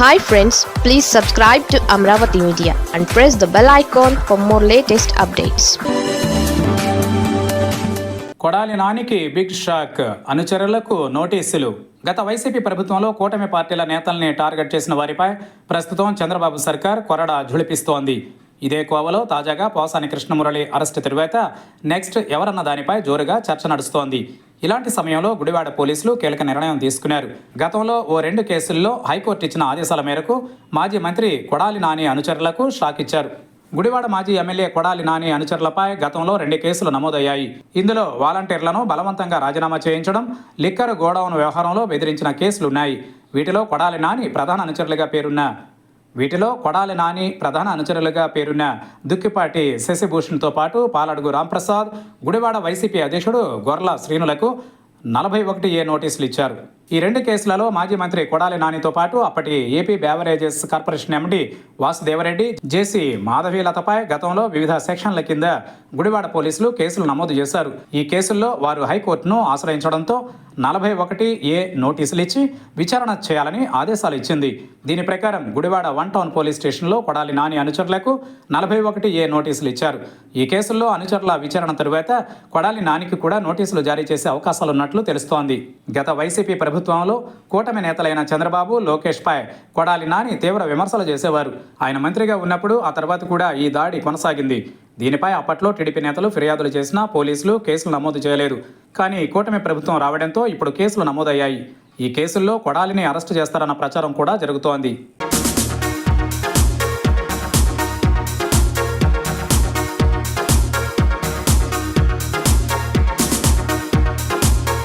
Hi friends please subscribe to Amaravati media and press the bell icon for more latest updates Kodali నానికి big shock అనుచరులకు నోటీసులు. గత YCP ప్రభుత్వంలో కూటమి పార్టీల నేతల్ని target చేసిన వారిపై ప్రస్తుతం చంద్రబాబు సర్కార్ కొరడ ఝుళిపిస్తోంది. ఇదే కోవలో తాజాగా పోసాని కృష్ణమురళి అరెస్టు తరువాత నెక్స్ట్ ఎవరన్న దానిపై జోరుగా చర్చ నడుస్తోంది. ఇలాంటి సమయంలో గుడివాడ పోలీసులు కీలక నిర్ణయం తీసుకున్నారు. గతంలో ఓ రెండు కేసుల్లో హైకోర్టు ఇచ్చిన ఆదేశాల మేరకు మాజీ మంత్రి కొడాలి నాని అనుచరులకు షాక్ ఇచ్చారు. గుడివాడ మాజీ ఎమ్మెల్యే కొడాలి నాని అనుచరులపై గతంలో రెండు కేసులు నమోదయ్యాయి. ఇందులో వాలంటీర్లను బలవంతంగా రాజీనామా చేయించడం లిక్కర్ గోడౌన్ వ్యవహారంలో బెదిరించిన కేసులున్నాయి. వీటిలో కొడాలి నాని ప్రధాన అనుచరులుగా పేరున్న వీటిలో కొడాలి నాని ప్రధాన అనుచరులుగా పేరున్న దుక్కిపాటి శశిభూషణ్తో పాటు పాలడుగు రాంప్రసాద్ గుడివాడ వైసీపీ అధ్యక్షుడు గొర్ల శ్రీనులకు నలభై ఒకటి ఏ నోటీసులు ఇచ్చారు. ఈ రెండు కేసులలో మాజీ మంత్రి కొడాలి నానితో పాటు అప్పటి AP beverages corporation MD Vasudeva Reddy JC మాధవీలతపై గతంలో వివిధ సెక్షన్ల కింద గుడివాడ పోలీసులు కేసులు నమోదు చేశారు. ఈ కేసుల్లో వారు హైకోర్టును ఆశ్రయించడంతో నలభై ఒకటి ఏ నోటీసులు ఇచ్చి విచారణ చేయాలని ఆదేశాలు ఇచ్చింది. దీని ప్రకారం గుడివాడ వన్ టౌన్ పోలీస్ స్టేషన్లో కొడాలి నాని అనుచరులకు నలభై ఒకటి ఏ నోటీసులు ఇచ్చారు. ఈ కేసుల్లో అనుచరుల విచారణ తరువాత కొడాలి నానికి కూడా నోటీసులు జారీ చేసే అవకాశాలున్నట్లు తెలుస్తోంది. గత వైసీపీ ప్రభుత్వంలో కూటమి నేతలైన చంద్రబాబు లోకేష్పై కొడాలి నాని తీవ్ర విమర్శలు చేసేవారు. ఆయన మంత్రిగా ఉన్నప్పుడు ఆ తర్వాత కూడా ఈ దాడి కొనసాగింది. దీనిపై అప్పట్లో టీడీపీ నేతలు ఫిర్యాదులు చేసినా పోలీసులు కేసులు నమోదు చేయలేదు. కానీ కూటమి ప్రభుత్వం రావడంతో ఇప్పుడు కేసులు నమోదయ్యాయి. ఈ కేసుల్లో కొడాలిని అరెస్టు చేస్తారన్న ప్రచారం కూడా జరుగుతోంది.